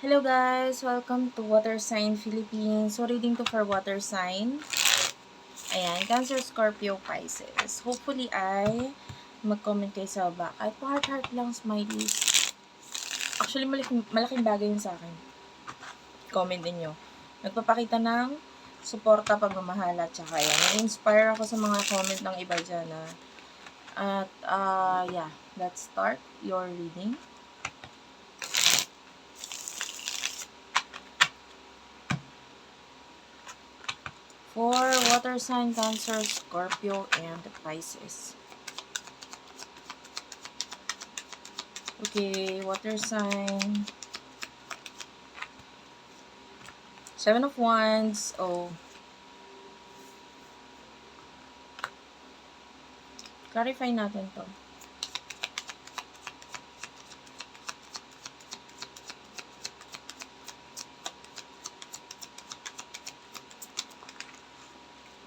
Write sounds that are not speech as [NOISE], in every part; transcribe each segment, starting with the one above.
Hello guys! Welcome to Water Sign Philippines. So, reading to for Water Sign. Ayan, Cancer, Scorpio, Pisces. Hopefully ay mag-comment kayo sa baba. Kahit po heart-heart lang, smileys. Actually, malaking, malaking bagay yun sa akin. Comment ninyo. Nagpapakita ng suporta, pagmamahal, at saka yan. Na-inspire ako sa mga comment ng iba dyan na at, uh, yeah, let's start your reading. For water sign, Cancer, Scorpio, and Pisces. Okay, water sign. Seven of Wands. Oh. Clarify natin to.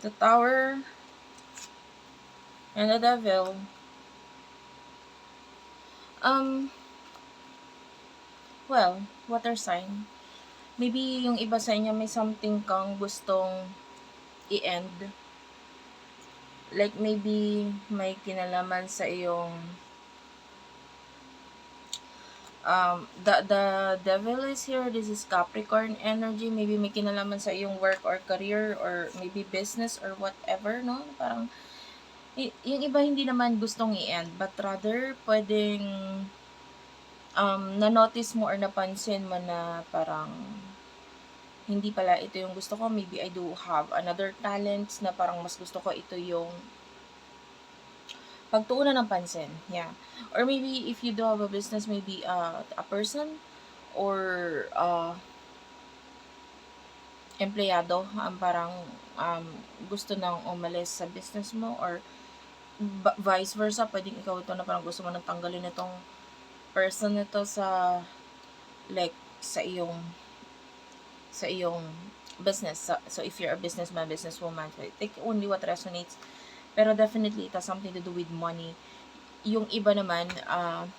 The Tower and the Devil. Um, well, water sign. Maybe yung iba sa inyo may something kang gustong i-end. Like maybe may kinalaman sa iyong um, the, the devil is here. This is Capricorn energy. Maybe may kinalaman sa iyong work or career or maybe business or whatever, no? Parang, yung iba hindi naman gustong i-end, but rather, pwedeng um, na-notice mo or napansin mo na parang hindi pala ito yung gusto ko. Maybe I do have another talents na parang mas gusto ko ito yung pagtuunan ng pansin. Yeah. Or maybe if you do have a business, maybe uh, a person or uh, empleyado ang parang um, gusto nang umalis sa business mo or vice versa, pwedeng ikaw ito na parang gusto mo nang tanggalin itong person nito sa like sa iyong sa iyong business. So if you're a businessman, businesswoman, take only what resonates. Pero definitely, it has something to do with money. Yung iba naman, uh,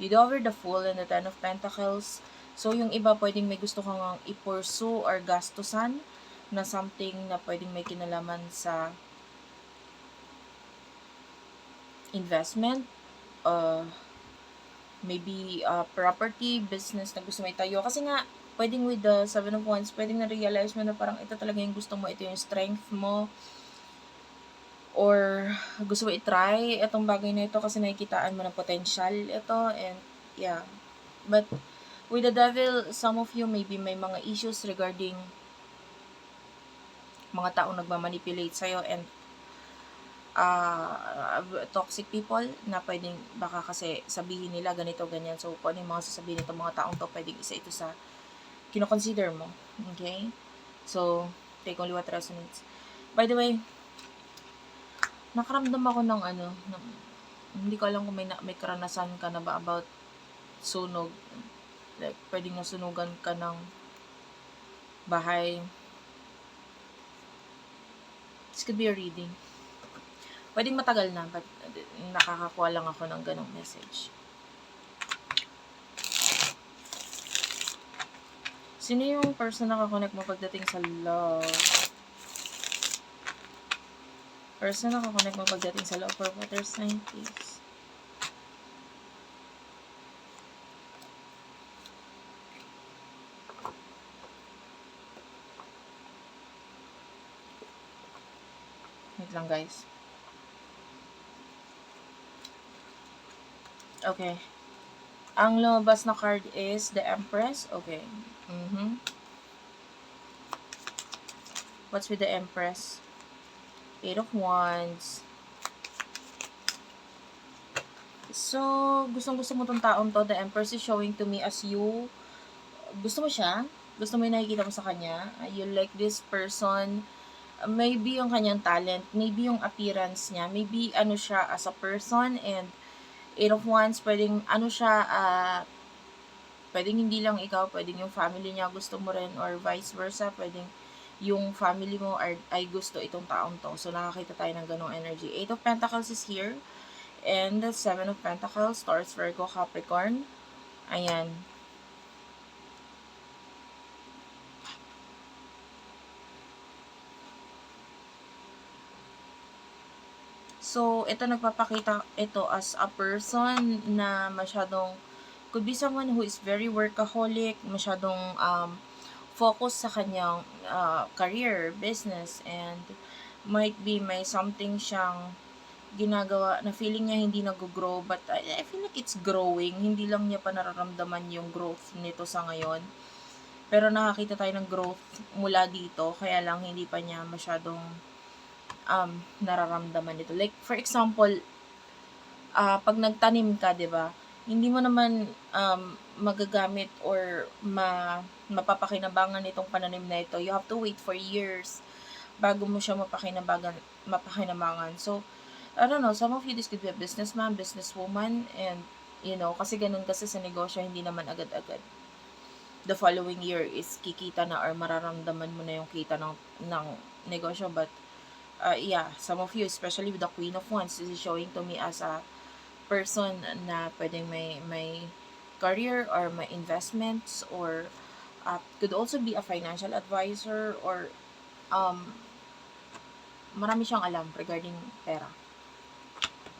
you over the Fool and the Ten of Pentacles. So, yung iba pwedeng may gusto kang i-pursue or gastusan na something na pwedeng may kinalaman sa investment, uh, maybe uh, property, business na gusto mo itayo. Kasi nga, pwedeng with the Seven of Wands, pwedeng na-realize mo na parang ito talaga yung gusto mo, ito yung strength mo, or gusto mo i-try itong bagay na ito kasi nakikitaan mo ng potential ito, and yeah. But, with the devil, some of you maybe may mga issues regarding mga taong nagmamanipulate sa'yo and uh, toxic people na pwedeng baka kasi sabihin nila ganito, ganyan. So, kung ano yung mga sasabihin nito mga taong to, pwedeng isa ito sa kinoconsider mo. Okay? So, take only what resonates. By the way, nakaramdam ako ng ano, ng, hindi ko alam kung may, may karanasan ka na ba about sunog. Like, pwedeng nasunugan ka ng bahay. This could be a reading. Pwedeng matagal na, but nakakakuha lang ako ng ganong message. Sino yung person na kakonect mo pagdating sa love? Person na kakonect mo pagdating sa love for water please. Wait lang, guys. Okay. Ang lumabas na card is the Empress. Okay. Mm-hmm. What's with the Empress? Eight of Wands. So, gustong-gusto mo tong taong to. The Empress is showing to me as you. Gusto mo siya? Gusto mo yung nakikita mo sa kanya? You like this person? Maybe yung kanyang talent. Maybe yung appearance niya. Maybe ano siya as a person and Eight of Wands, pwedeng ano siya, uh, pwedeng hindi lang ikaw, pwedeng yung family niya gusto mo rin or vice versa, pwedeng yung family mo are, ay gusto itong taong to. So, nakakita tayo ng ganong energy. Eight of Pentacles is here. And the Seven of Pentacles, Taurus, Virgo, Capricorn. Ayan. So, ito nagpapakita ito as a person na masyadong could be someone who is very workaholic, masyadong um, focus sa kanyang uh, career, business, and might be may something siyang ginagawa na feeling niya hindi nag-grow but I, I feel like it's growing. Hindi lang niya pa nararamdaman yung growth nito sa ngayon. Pero nakakita tayo ng growth mula dito, kaya lang hindi pa niya masyadong um, nararamdaman nito. Like, for example, uh, pag nagtanim ka, di ba, hindi mo naman um, magagamit or ma, mapapakinabangan itong pananim na ito. You have to wait for years bago mo siya mapakinabangan, mapakinabangan. So, I don't know, some of you, this could be a businessman, businesswoman, and, you know, kasi ganun kasi sa negosyo, hindi naman agad-agad. The following year is kikita na or mararamdaman mo na yung kita ng, ng negosyo, but, uh, yeah, some of you, especially with the Queen of Wands, this is showing to me as a person na pwedeng may, may career or may investments or uh, could also be a financial advisor or um, marami siyang alam regarding pera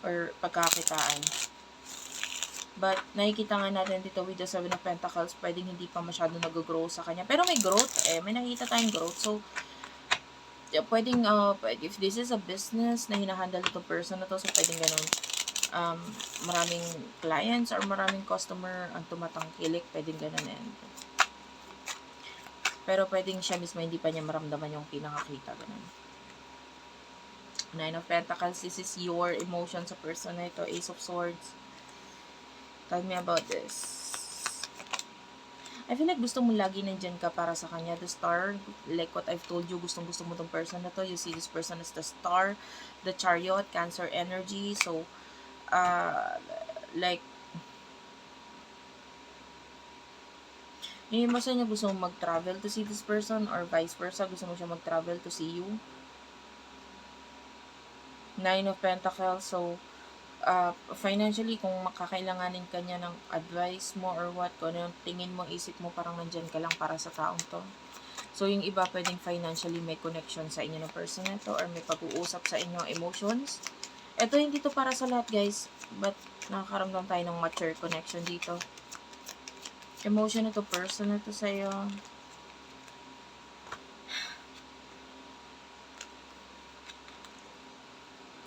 or pagkakitaan. But, nakikita nga natin dito with the Seven of Pentacles, pwedeng hindi pa masyado nag-grow sa kanya. Pero may growth eh. May nakikita tayong growth. So, pwedeng, uh, if this is a business na hinahandle itong person na to, so pwedeng ganun. Um, maraming clients or maraming customer ang tumatangkilik, pwedeng ganun and pero pwedeng siya mismo hindi pa niya maramdaman yung pinakakita. Ganun. Nine of Pentacles, this is your emotion sa person na ito. Ace of Swords. Tell me about this. I feel like gusto mo lagi nandyan ka para sa kanya. The star, like what I've told you, gustong gusto mo tong person na to. You see this person as the star, the chariot, cancer energy. So, uh, like, yung emotion niya gusto mo mag-travel to see this person or vice versa, gusto mo siya mag-travel to see you. Nine of Pentacles, so, uh, financially, kung makakailanganin ka niya ng advice mo or what, kung ano yung tingin mo, isip mo, parang nandyan ka lang para sa taong to. So, yung iba, pwedeng financially may connection sa inyo ng person na to or may pag-uusap sa inyong emotions. Ito, hindi to para sa lahat, guys. But, nakakaramdam tayo ng mature connection dito. Emotion na to, person na to sa'yo.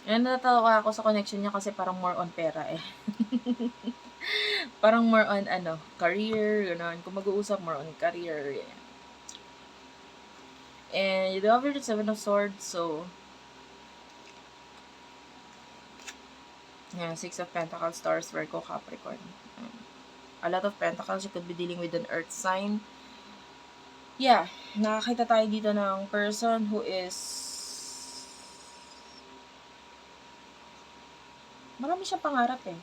Yan, natatawa ako sa connection niya kasi parang more on pera eh. [LAUGHS] parang more on ano, career, gano'n. Kung mag-uusap, more on career. Yeah. And you have the Seven of Swords, so... Yeah, Six of Pentacles, Stars, Virgo, Capricorn. Um, a lot of Pentacles, you could be dealing with an Earth sign. Yeah, nakakita tayo dito ng person who is Marami siyang pangarap eh.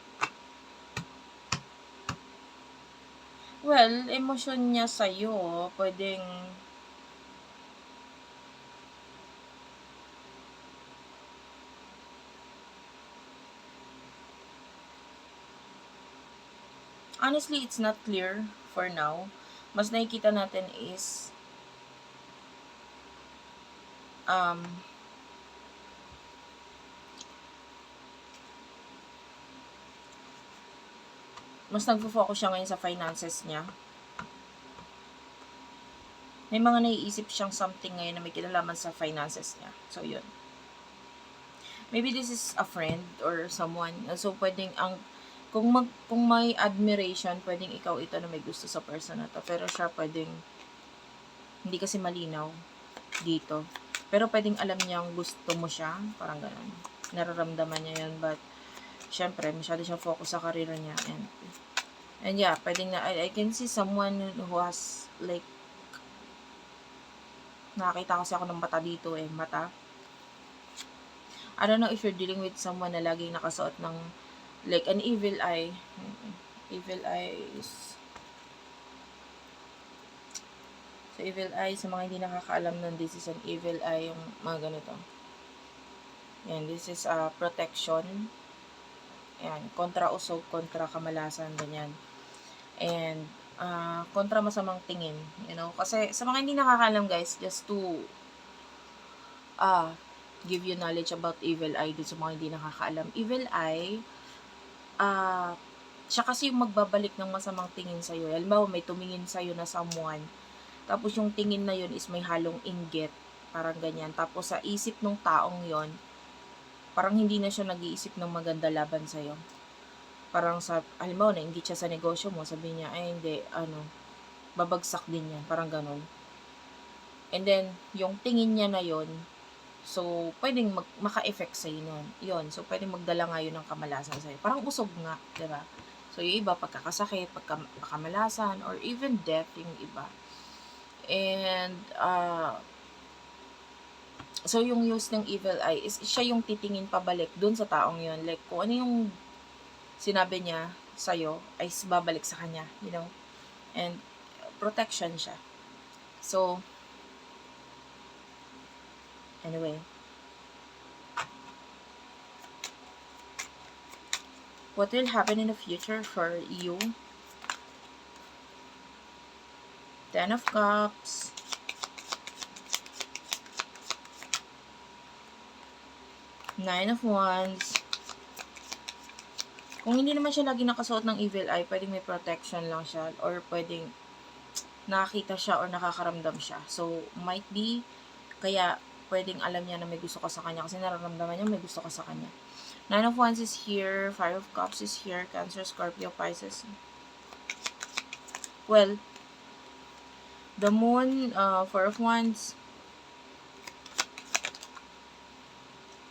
Well, emosyon niya sa'yo, pwedeng Honestly, it's not clear for now. Mas nakikita natin is um, mas nagfo-focus siya ngayon sa finances niya. May mga naiisip siyang something ngayon na may kinalaman sa finances niya. So, yun. Maybe this is a friend or someone. So, pwedeng ang kung mag, kung may admiration, pwedeng ikaw ito na may gusto sa person na to. Pero siya pwedeng hindi kasi malinaw dito. Pero pwedeng alam niyang gusto mo siya. Parang ganun. Nararamdaman niya yun. But, syempre, masyado siyang focus sa career niya. And, and yeah, pwedeng na, I, I can see someone who has, like, nakakita kasi ako ng mata dito eh, mata. I don't know if you're dealing with someone na laging nakasuot ng, like, an evil eye. Evil eyes. So, evil eye, sa mga hindi nakakaalam nun, this is an evil eye, yung mga ganito. Yan, this is a uh, protection Ayan, kontra usog, kontra kamalasan, ganyan. And, uh, kontra masamang tingin, you know. Kasi, sa mga hindi nakakalam, guys, just to, uh, give you knowledge about evil eye dun sa mga hindi nakakaalam. Evil eye, ah, siya kasi yung magbabalik ng masamang tingin sa'yo. Halimbawa, may tumingin sa'yo na someone, tapos yung tingin na yun is may halong inggit, parang ganyan. Tapos sa isip ng taong yon parang hindi na siya nag-iisip ng maganda laban sa'yo. Parang sa, halimbawa, nainggit siya sa negosyo mo, sabi niya, ay hindi, ano, babagsak din yan, parang ganun. And then, yung tingin niya na yon so, pwedeng mag, maka-effect sa'yo nun. Yun, so, pwedeng magdala nga yun ng kamalasan sa'yo. Parang usog nga, di ba? So, yung iba, pagkakasakit, pagka, pagkamalasan, or even death, yung iba. And, uh, so, yung use ng evil eye is siya yung titingin pabalik dun sa taong yun. Like, kung ano yung sinabi niya sa'yo, ay babalik sa kanya, you know? And, protection siya. So, anyway. What will happen in the future for you? Ten of Cups. Nine of Wands. Kung hindi naman siya lagi nakasuot ng evil eye, pwedeng may protection lang siya or pwedeng nakakita siya or nakakaramdam siya. So, might be, kaya pwedeng alam niya na may gusto ka sa kanya kasi nararamdaman niya may gusto ka sa kanya. Nine of Wands is here, Five of Cups is here, Cancer, Scorpio, Pisces. Well, the Moon, uh, Four of Wands,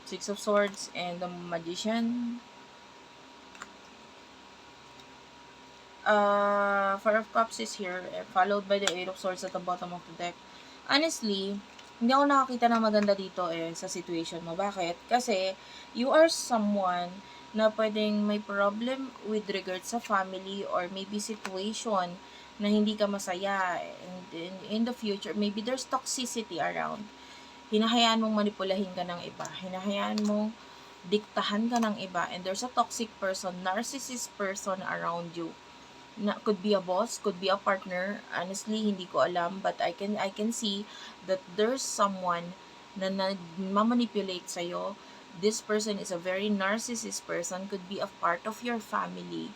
Six of Swords, and the Magician. Uh, Four of Cups is here, followed by the Eight of Swords at the bottom of the deck. Honestly, hindi ako nakakita na maganda dito eh sa situation mo. Bakit? Kasi you are someone na pwedeng may problem with regards sa family or maybe situation na hindi ka masaya. And in, in the future maybe there's toxicity around. Hinahayaan mong manipulahin ka ng iba. Hinahayaan mong diktahan ka ng iba. And there's a toxic person narcissist person around you na could be a boss, could be a partner. Honestly, hindi ko alam, but I can I can see that there's someone na nagmamanipulate sa This person is a very narcissist person, could be a part of your family.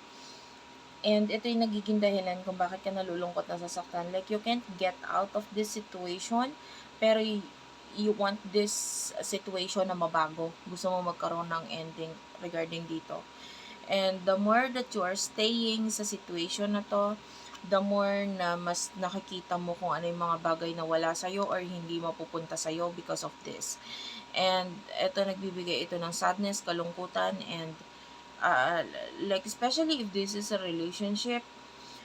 And ito yung nagiging dahilan kung bakit ka nalulungkot na sasaktan. Like, you can't get out of this situation, pero you want this situation na mabago. Gusto mo magkaroon ng ending regarding dito. And the more that you are staying sa situation na to, the more na mas nakikita mo kung ano yung mga bagay na wala sa'yo or hindi mapupunta sa'yo because of this. And ito nagbibigay ito ng sadness, kalungkutan, and uh, like especially if this is a relationship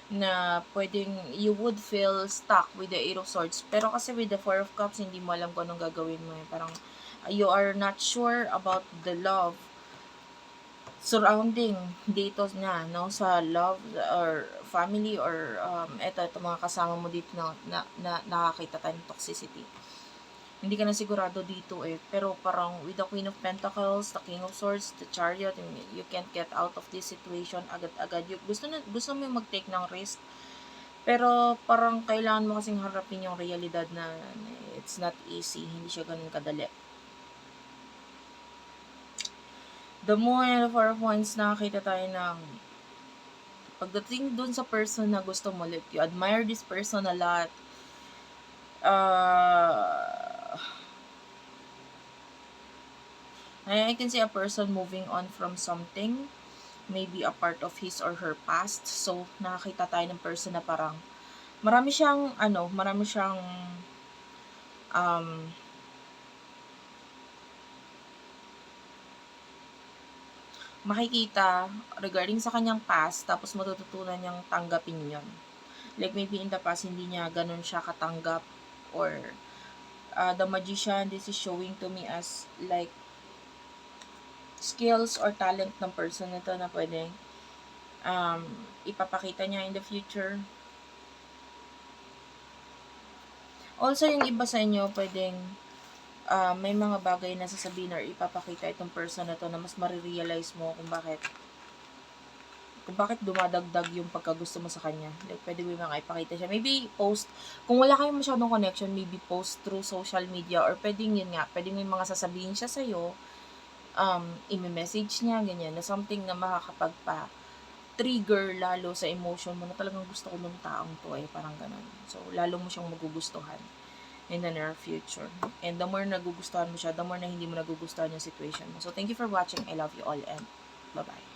na pwedeng you would feel stuck with the Eight of Swords. Pero kasi with the Four of Cups, hindi mo alam kung anong gagawin mo. Eh. Parang you are not sure about the love surrounding dito na no? Sa love or family or um eto ito mga kasama mo dito na, na, na nakakita tayo ng toxicity. Hindi ka na sigurado dito eh. Pero parang with the queen of pentacles the king of swords the chariot you can't get out of this situation agad-agad. Gusto na gusto mo mag-take ng risk. Pero parang kailangan mo kasing harapin yung realidad na it's not easy. Hindi siya ganun kadali the more and the four wands, nakakita tayo ng pagdating dun sa person na gusto mo, like, you admire this person a lot, uh, I can see a person moving on from something, maybe a part of his or her past. So, nakakita tayo ng person na parang, marami siyang, ano, marami siyang, um, makikita regarding sa kanyang past, tapos matututunan niyang tanggapin yon Like maybe in the past, hindi niya ganun siya katanggap or uh, the magician, this is showing to me as like skills or talent ng person nito na pwedeng um, ipapakita niya in the future. Also, yung iba sa inyo, pwedeng uh, may mga bagay na sasabihin or ipapakita itong person na to na mas marirealize mo kung bakit kung bakit dumadagdag yung pagkagusto mo sa kanya. Like, pwede mo mga ipakita siya. Maybe post, kung wala kayong masyadong connection, maybe post through social media or pwedeng yun nga, pwedeng may mga sasabihin siya sa'yo, um, ime-message niya, ganyan, na something na makakapagpa trigger lalo sa emotion mo na talagang gusto ko ng taong to eh, parang ganun. So, lalo mo siyang magugustuhan in the near future. And the more nagugustuhan mo siya, the more na hindi mo nagugustuhan yung situation mo. So, thank you for watching. I love you all and bye-bye.